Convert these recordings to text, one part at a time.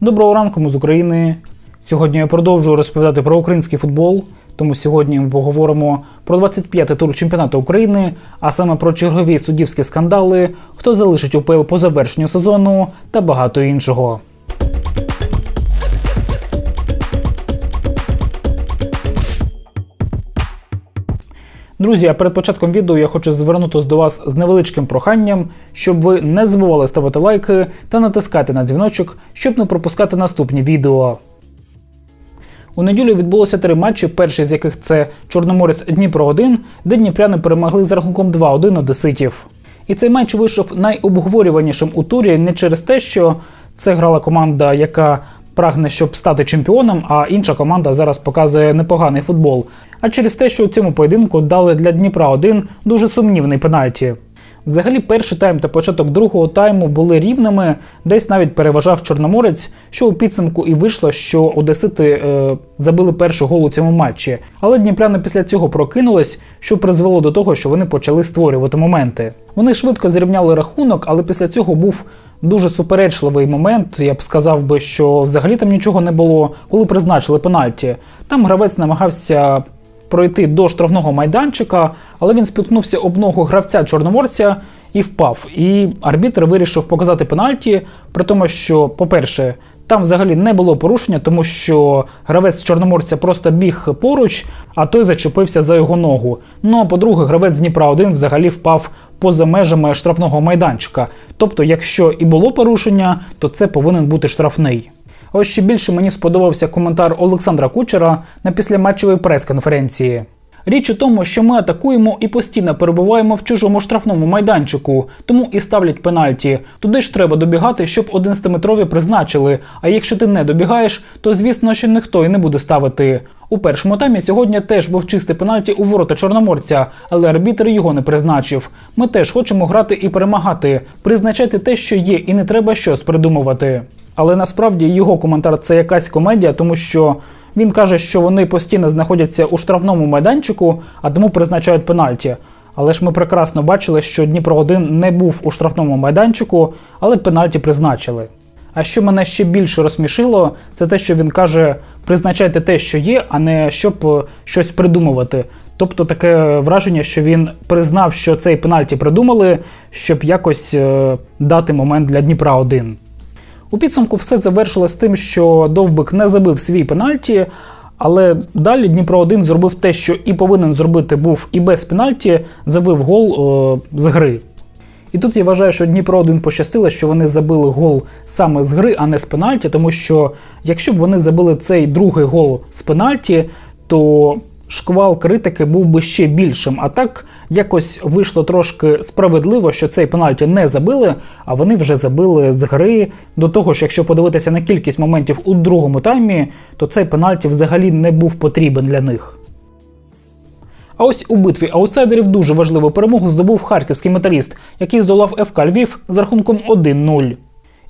Доброго ранку, ми з України. Сьогодні я продовжую розповідати про український футбол. Тому сьогодні ми поговоримо про 25-й тур чемпіонату України, а саме про чергові суддівські скандали, хто залишить УПЛ по завершенню сезону та багато іншого. Друзі, а перед початком відео я хочу звернутися до вас з невеличким проханням, щоб ви не забували ставити лайки та натискати на дзвіночок, щоб не пропускати наступні відео. У неділю відбулося три матчі, перший з яких це Чорноморець Дніпро 1, де дніпряни перемогли з рахунком 2-1 одеситів. І цей матч вийшов найобговорюванішим у турі не через те, що це грала команда, яка прагне, щоб стати чемпіоном, а інша команда зараз показує непоганий футбол. А через те, що у цьому поєдинку дали для Дніпра 1 дуже сумнівний пенальті. Взагалі, перший тайм та початок другого тайму були рівними, десь навіть переважав Чорноморець, що у підсумку і вийшло, що Одесити е, забили перший гол у цьому матчі. Але дніпряни після цього прокинулись, що призвело до того, що вони почали створювати моменти. Вони швидко зрівняли рахунок, але після цього був дуже суперечливий момент. Я б сказав би, що взагалі там нічого не було, коли призначили пенальті. Там гравець намагався пройти до штрафного майданчика, але він спіткнувся об ногу гравця чорноморця і впав. І арбітр вирішив показати пенальті, при тому, що, по-перше, там взагалі не було порушення, тому що гравець чорноморця просто біг поруч, а той зачепився за його ногу. Ну а по-друге, гравець Дніпра 1 взагалі впав поза межами штрафного майданчика. Тобто, якщо і було порушення, то це повинен бути штрафний. Ось ще більше мені сподобався коментар Олександра Кучера на післяматчевій прес-конференції. Річ у тому, що ми атакуємо і постійно перебуваємо в чужому штрафному майданчику, тому і ставлять пенальті. Туди ж треба добігати, щоб 11-метрові призначили. А якщо ти не добігаєш, то звісно, що ніхто і не буде ставити. У першому таймі сьогодні теж був чистий пенальті у ворота Чорноморця, але арбітр його не призначив. Ми теж хочемо грати і перемагати, призначати те, що є, і не треба щось придумувати. Але насправді його коментар це якась комедія, тому що він каже, що вони постійно знаходяться у штрафному майданчику, а тому призначають пенальті. Але ж ми прекрасно бачили, що Дніпро 1 не був у штрафному майданчику, але пенальті призначили. А що мене ще більше розсмішило, це те, що він каже: призначайте те, що є, а не щоб е, щось придумувати. Тобто таке враження, що він признав, що цей пенальті придумали, щоб якось е, дати момент для Дніпра 1. У підсумку все завершилось тим, що Довбик не забив свій пенальті, але далі Дніпро 1 зробив те, що і повинен зробити був і без пенальті, забив гол о, з гри. І тут я вважаю, що Дніпро 1 пощастило, що вони забили гол саме з гри, а не з пенальті, тому що якщо б вони забили цей другий гол з пенальті, то шквал критики був би ще більшим. А так якось вийшло трошки справедливо, що цей пенальті не забили, а вони вже забили з гри. До того ж, якщо подивитися на кількість моментів у другому таймі, то цей пенальті взагалі не був потрібен для них. А ось у битві аутсайдерів дуже важливу перемогу здобув харківський металіст, який здолав ФК Львів з рахунком 1-0.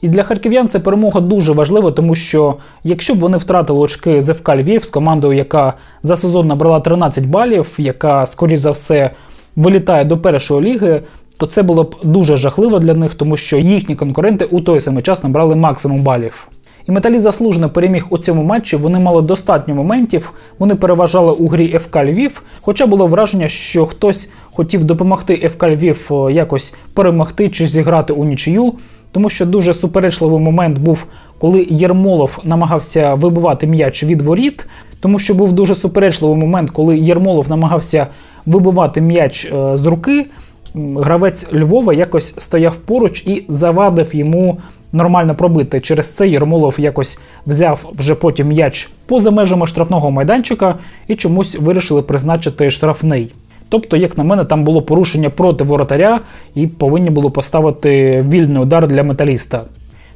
І для харків'ян це перемога дуже важлива, тому що якщо б вони втратили очки з ФК Львів з командою, яка за сезон набрала 13 балів, яка, скоріш за все, вилітає до першої ліги, то це було б дуже жахливо для них, тому що їхні конкуренти у той самий час набрали максимум балів. І металіст заслужено переміг у цьому матчі. Вони мали достатньо моментів. Вони переважали у грі ФК Львів. Хоча було враження, що хтось хотів допомогти ФК Львів е, якось перемогти чи зіграти у нічию. Тому що дуже суперечливий момент був, коли Єрмолов намагався вибивати м'яч від воріт. Тому що був дуже суперечливий момент, коли Єрмолов намагався вибивати м'яч е, з руки. Гравець Львова якось стояв поруч і завадив йому нормально пробити. Через це Єрмолов якось взяв вже потім м'яч поза межами штрафного майданчика і чомусь вирішили призначити штрафний. Тобто, як на мене, там було порушення проти воротаря і повинні було поставити вільний удар для металіста.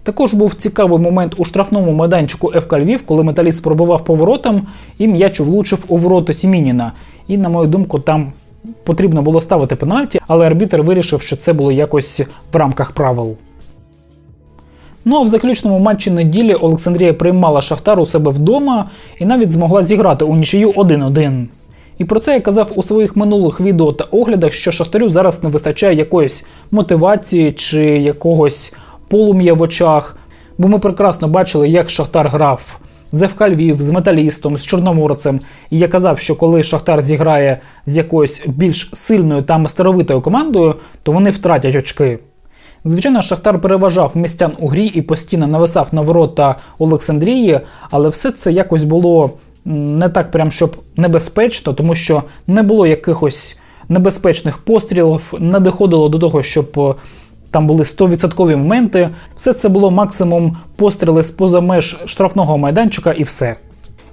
Також був цікавий момент у штрафному майданчику ФК Львів, коли металіст пробивав поворотом і м'яч влучив у ворота Сімініна. І, на мою думку, там потрібно було ставити пенальті, але арбітр вирішив, що це було якось в рамках правил. Ну а в заключному матчі неділі Олександрія приймала Шахтар у себе вдома і навіть змогла зіграти у нічию 1-1. І про це я казав у своїх минулих відео та оглядах, що Шахтарю зараз не вистачає якоїсь мотивації чи якогось полум'я в очах. бо ми прекрасно бачили, як Шахтар грав з ФК Львів, з металістом, з Чорноморцем. І я казав, що коли Шахтар зіграє з якоюсь більш сильною та мастеровитою командою, то вони втратять очки. Звичайно, Шахтар переважав містян у грі і постійно нависав на ворота Олександрії, але все це якось було не так, прям щоб небезпечно, тому що не було якихось небезпечних пострілів, не доходило до того, щоб е, там були 100% моменти. Все це було максимум постріли з поза меж штрафного майданчика і все.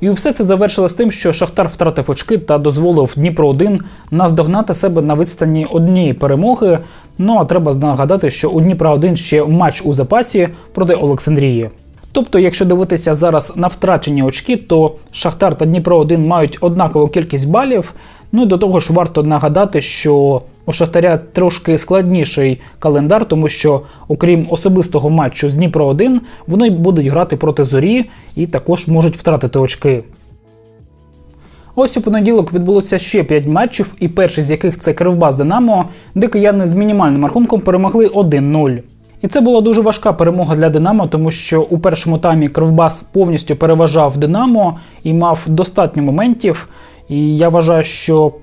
І все це завершилось тим, що Шахтар втратив очки та дозволив Дніпро 1 наздогнати себе на відстані однієї перемоги. Ну а треба нагадати, що у Дніпра 1 ще матч у запасі проти Олександрії. Тобто, якщо дивитися зараз на втрачені очки, то Шахтар та Дніпро 1 мають однакову кількість балів. Ну і до того ж варто нагадати, що у Шахтаря трошки складніший календар, тому що, окрім особистого матчу з Дніпро 1 вони будуть грати проти зорі і також можуть втратити очки. Ось у понеділок відбулося ще 5 матчів, і перший з яких це Кривбас Динамо, де кияни з мінімальним рахунком перемогли 1-0. І це була дуже важка перемога для Динамо, тому що у першому таймі Кривбас повністю переважав Динамо і мав достатньо моментів. І я вважаю, що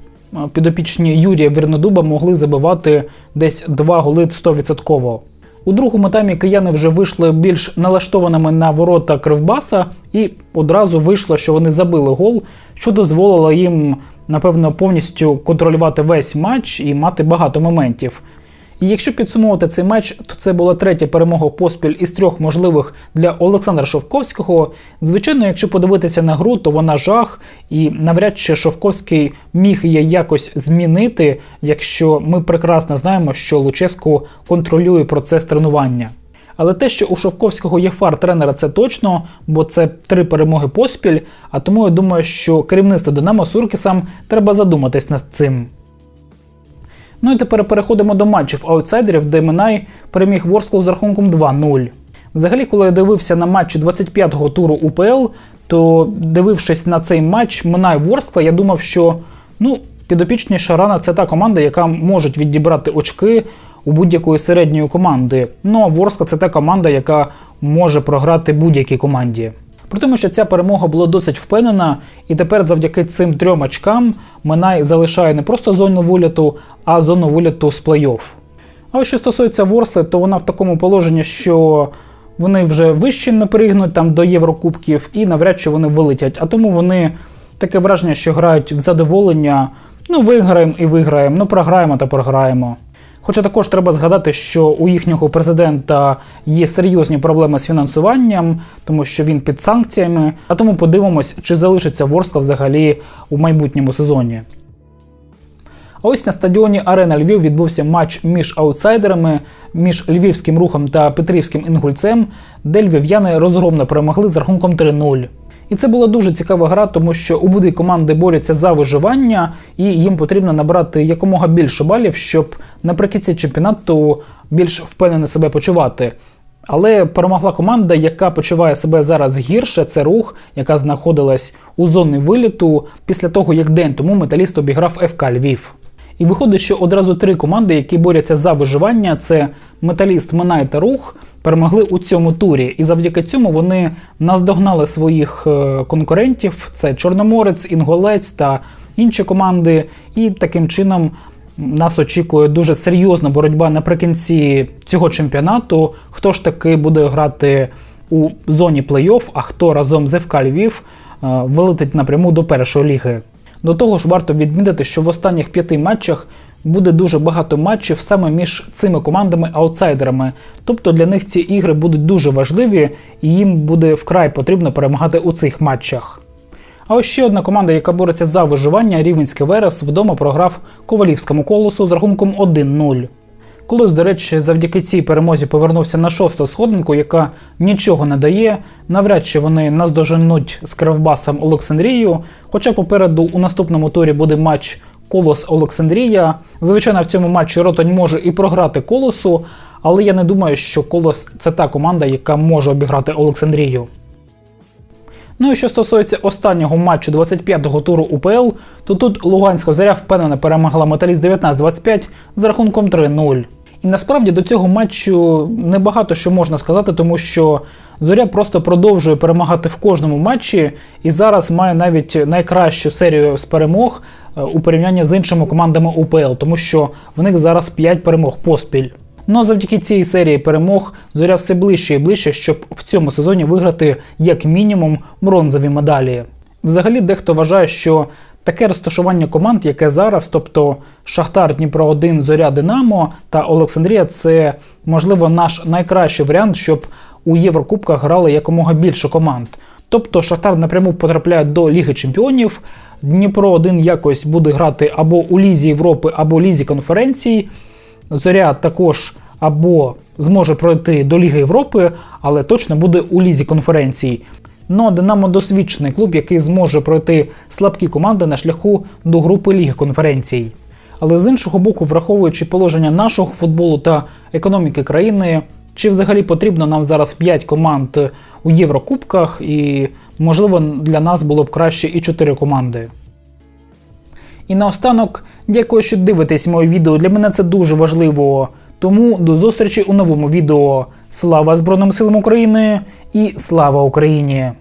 підопічні Юрія Вірнодуба могли забивати десь два голи 100%. У другому таймі кияни вже вийшли більш налаштованими на ворота Кривбаса, і одразу вийшло, що вони забили гол, що дозволило їм, напевно, повністю контролювати весь матч і мати багато моментів. І якщо підсумовувати цей матч, то це була третя перемога поспіль із трьох можливих для Олександра Шовковського. Звичайно, якщо подивитися на гру, то вона жах, і навряд чи Шовковський міг її якось змінити, якщо ми прекрасно знаємо, що Луческу контролює процес тренування. Але те, що у Шовковського є фар тренера, це точно, бо це три перемоги поспіль. А тому я думаю, що керівництво Динамо Суркісам треба задуматись над цим. Ну і тепер переходимо до матчів аутсайдерів, де Минай переміг Ворсклу з рахунком 2-0. Взагалі, коли я дивився на матчі 25-го туру УПЛ, то дивившись на цей матч Минай Ворскла, я думав, що ну, підопічні Шарана це та команда, яка може відібрати очки у будь-якої середньої команди. Ну а Ворскла це та команда, яка може програти будь-якій команді. При тому, що ця перемога була досить впевнена, і тепер завдяки цим трьом очкам Минай залишає не просто зону виліту, а зону виліту з плей-офф. А ось що стосується Ворсли, то вона в такому положенні, що вони вже вище не пригнуть там до Єврокубків і навряд чи вони вилетять. А тому вони таке враження, що грають в задоволення. Ну, виграємо і виграємо, ну програємо та програємо. Хоча також треба згадати, що у їхнього президента є серйозні проблеми з фінансуванням, тому що він під санкціями. А тому подивимось, чи залишиться Ворскла взагалі у майбутньому сезоні. А ось на стадіоні Арена Львів відбувся матч між аутсайдерами, між львівським рухом та Петрівським інгульцем, де львів'яни розгромно перемогли з рахунком 3-0. І це була дуже цікава гра, тому що обидві команди борються за виживання, і їм потрібно набрати якомога більше балів, щоб наприкінці чемпіонату більш впевнено себе почувати. Але перемогла команда, яка почуває себе зараз гірше. Це рух, яка знаходилась у зоні виліту після того, як день тому металіст обіграв ФК Львів. І виходить, що одразу три команди, які борються за виживання: це Металіст, Минай та Рух, перемогли у цьому турі. І завдяки цьому вони наздогнали своїх е, конкурентів: це Чорноморець, Інголець та інші команди. І таким чином нас очікує дуже серйозна боротьба наприкінці цього чемпіонату. Хто ж таки буде грати у зоні плей-офф, а хто разом з ФК Львів е, вилетить напряму до першої ліги. До того ж, варто відмітити, що в останніх п'яти матчах буде дуже багато матчів саме між цими командами-аутсайдерами. Тобто для них ці ігри будуть дуже важливі, і їм буде вкрай потрібно перемагати у цих матчах. А ось ще одна команда, яка бореться за виживання, Рівенський Верес, вдома програв Ковалівському колосу з рахунком 1-0. Колос, до речі, завдяки цій перемозі повернувся на шосту сходинку, яка нічого не дає. Навряд чи вони наздоженуть з Кривбасом Олександрію. Хоча попереду у наступному турі буде матч Колос Олександрія. Звичайно, в цьому матчі Ротань може і програти колосу, але я не думаю, що Колос це та команда, яка може обіграти Олександрію. Ну і що стосується останнього матчу 25-го туру УПЛ, то тут Луганська заря впевнено перемогла Металіст 19-25 з рахунком 3-0. І насправді до цього матчу небагато що можна сказати, тому що Зоря просто продовжує перемагати в кожному матчі і зараз має навіть найкращу серію з перемог е, у порівнянні з іншими командами УПЛ, тому що в них зараз 5 перемог поспіль. Ну а завдяки цій серії перемог зоря все ближче і ближче, щоб в цьому сезоні виграти як мінімум бронзові медалі. Взагалі, дехто вважає, що таке розташування команд, яке зараз, тобто Шахтар, Дніпро 1, Зоря Динамо та Олександрія, це можливо наш найкращий варіант, щоб у Єврокубках грали якомога більше команд. Тобто Шахтар напряму потрапляє до Ліги Чемпіонів. Дніпро 1 якось буде грати або у Лізі Європи, або Лізі конференцій. Зоря також або зможе пройти до Ліги Європи, але точно буде у лізі конференцій. Ну а Динамо досвідчений клуб, який зможе пройти слабкі команди на шляху до групи Ліги конференцій. Але з іншого боку, враховуючи положення нашого футболу та економіки країни, чи взагалі потрібно нам зараз 5 команд у Єврокубках, і можливо для нас було б краще і 4 команди. І наостанок, дякую, що дивитесь моє відео. Для мене це дуже важливо. Тому до зустрічі у новому відео. Слава Збройним силам України і слава Україні!